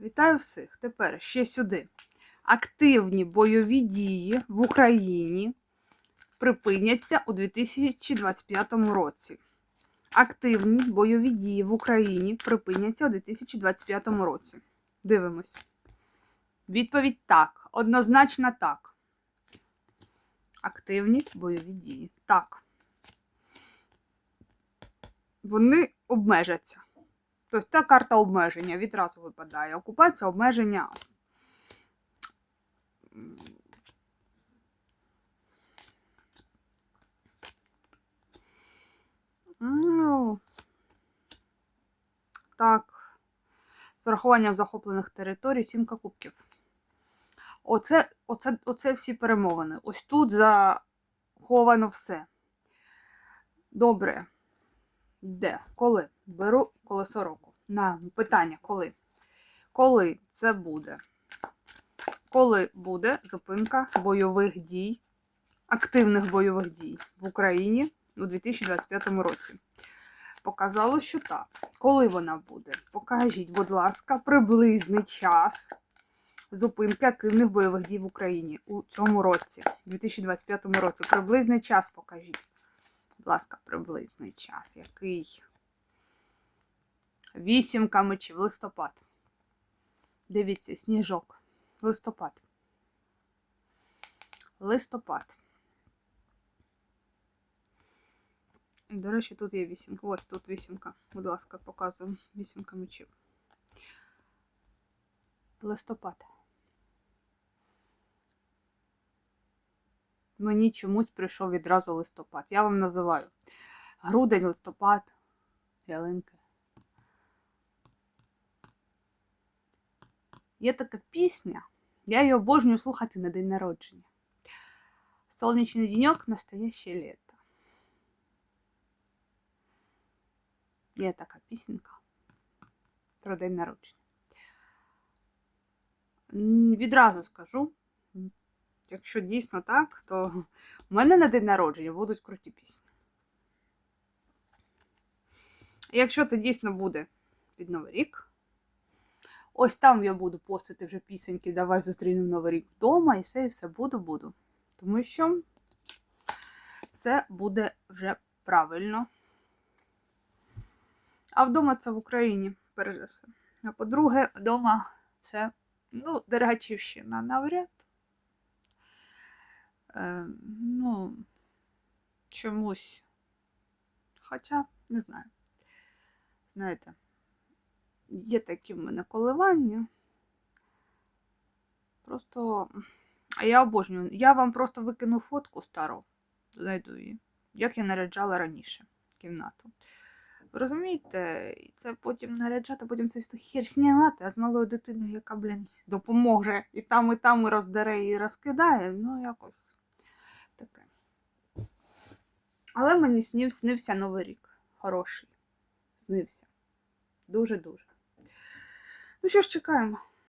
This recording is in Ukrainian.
Вітаю всіх. Тепер ще сюди. Активні бойові дії в Україні припиняться у 2025 році. Активні бойові дії в Україні припиняться у 2025 році. Дивимось. Відповідь так. Однозначно так. Активні бойові дії. Так. Вони обмежаться. Тобто та карта обмеження відразу випадає. Окупація, обмеження. Ну, так. З урахуванням захоплених територій, сімка кубків. Оце, оце, оце всі перемовини. Ось тут заховано все. Добре. Йде. Коли? Беру колесо року. На питання, коли? Коли це буде? Коли буде зупинка бойових дій, активних бойових дій в Україні у 2025 році? Показало, що так. Коли вона буде? Покажіть, будь ласка, приблизний час зупинки активних бойових дій в Україні у цьому році, 2025 році. Приблизний час покажіть. Будь ласка, приблизний час. Який? Вісімка мечів, листопад. Дивіться, сніжок. Листопад. Листопад. До речі, тут є вісімка. Ось тут вісімка. Будь ласка, показую. Вісімка мечів. Листопад. Мені чомусь прийшов відразу листопад. Я вам називаю грудень, листопад, ялинки. Є така пісня, я її обожнюю слухати на день народження. Сонячний денек, настояще літо. Є така пісенька про день народження. Відразу скажу, якщо дійсно так, то в мене на день народження будуть круті пісні. Якщо це дійсно буде під Новий рік, ось там я буду постити вже пісеньки, давай зустрінемо Новий рік вдома, і все, і все буду, буду. Тому що це буде вже правильно. А вдома це в Україні, перш за все. А по-друге, вдома це, ну, Дергачівщина навряд. Е, ну, чомусь. Хоча, не знаю. Знаєте, є такі в мене коливання. Просто. Я обожнюю. Я вам просто викину фотку стару, знайду її, як я наряджала раніше кімнату. Розумієте, це потім наряджати, потім це хір знімати, а з малою дитиною, яка, блін, допоможе і там, і там і роздере, і розкидає, ну якось таке. Але мені снів, снився Новий рік. Хороший. Снився. Дуже-дуже. Ну що ж, чекаємо.